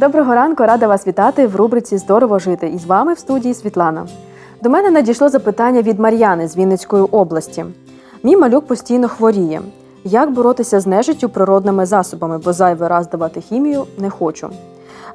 Доброго ранку, рада вас вітати в рубриці Здорово жити. І з вами в студії Світлана. До мене надійшло запитання від Мар'яни з Вінницької області. Мій малюк постійно хворіє. Як боротися з нежиттю природними засобами, бо зайвий раз давати хімію не хочу.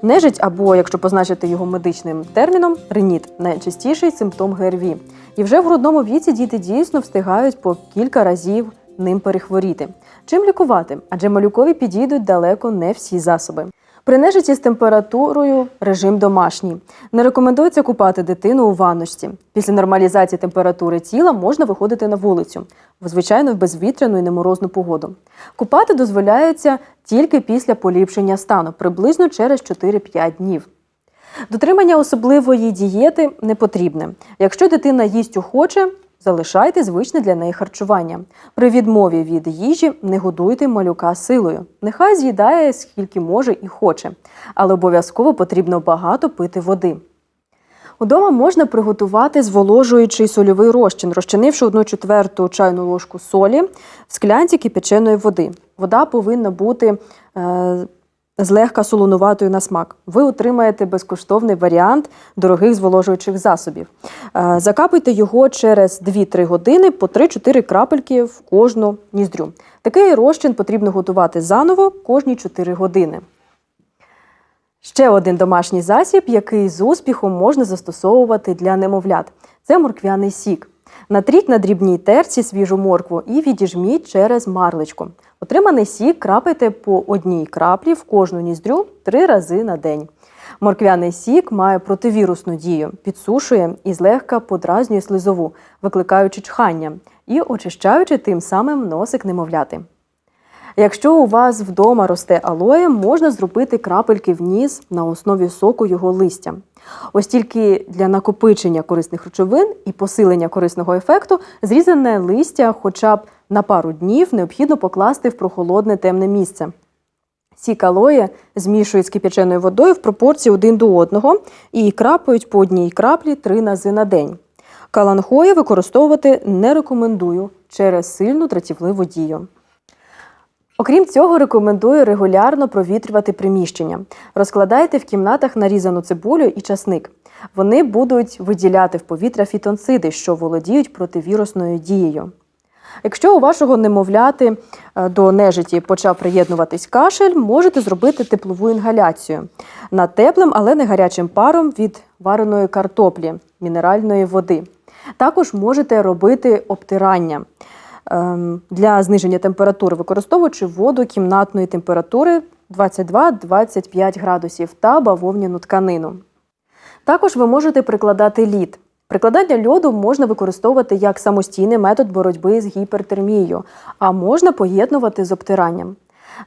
Нежить, або, якщо позначити його медичним терміном, реніт найчастіший симптом ГРВІ. І вже в грудному віці діти дійсно встигають по кілька разів ним перехворіти. Чим лікувати? Адже малюкові підійдуть далеко не всі засоби. При нежиті з температурою режим домашній. Не рекомендується купати дитину у ванночці. Після нормалізації температури тіла можна виходити на вулицю, звичайно, в безвітряну і неморозну погоду. Купати дозволяється тільки після поліпшення стану, приблизно через 4-5 днів. Дотримання особливої дієти не потрібне. Якщо дитина їсть охоче, залишайте звичне для неї харчування. При відмові від їжі не годуйте малюка силою. Нехай з'їдає скільки може і хоче, але обов'язково потрібно багато пити води. Удома можна приготувати зволожуючий сольовий розчин, розчинивши 1 четверту чайну ложку солі в склянці кипяченої води. Вода повинна бути е, злегка солонуватою на смак. Ви отримаєте безкоштовний варіант дорогих зволожуючих засобів. Е, закапуйте його через 2-3 години по 3-4 крапельки в кожну ніздрю. Такий розчин потрібно готувати заново кожні 4 години. Ще один домашній засіб, який з успіхом можна застосовувати для немовлят це морквяний сік. Натріть на дрібній терці свіжу моркву і відіжміть через марлечку. Отриманий сік крапайте по одній краплі в кожну ніздрю три рази на день. Морквяний сік має противірусну дію, підсушує і злегка подразнює слизову, викликаючи чхання і очищаючи тим самим носик немовляти. Якщо у вас вдома росте алоє, можна зробити крапельки в ніс на основі соку його листя. Ось тільки для накопичення корисних речовин і посилення корисного ефекту зрізане листя хоча б на пару днів необхідно покласти в прохолодне темне місце. Сік алоє змішують з кип'яченою водою в пропорції один до одного і крапають по одній краплі три рази на день. Каланхоя використовувати не рекомендую через сильну дратівливу дію. Окрім цього, рекомендую регулярно провітрювати приміщення. Розкладайте в кімнатах нарізану цибулю і часник. Вони будуть виділяти в повітря фітонциди, що володіють противірусною дією. Якщо у вашого немовляти е, до нежиті почав приєднуватись кашель, можете зробити теплову інгаляцію над теплим, але не гарячим паром від вареної картоплі, мінеральної води. Також можете робити обтирання для зниження температури, використовуючи воду кімнатної температури 22-25 градусів та бавовняну тканину. Також ви можете прикладати лід. Прикладання льоду можна використовувати як самостійний метод боротьби з гіпертермією, а можна поєднувати з обтиранням.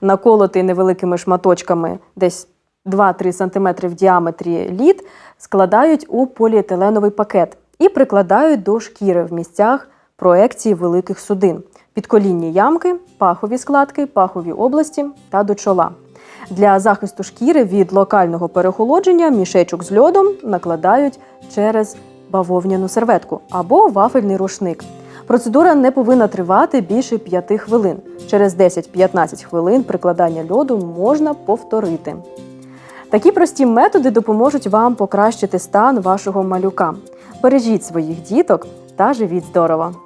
Наколотий невеликими шматочками, десь 2-3 см в діаметрі лід, складають у поліетиленовий пакет і прикладають до шкіри в місцях проекції великих судин, підколінні ямки, пахові складки, пахові області та до чола. Для захисту шкіри від локального перехолодження мішечок з льодом накладають через бавовняну серветку або вафельний рушник. Процедура не повинна тривати більше 5 хвилин. Через 10-15 хвилин прикладання льоду можна повторити. Такі прості методи допоможуть вам покращити стан вашого малюка. Бережіть своїх діток та живіть здорово!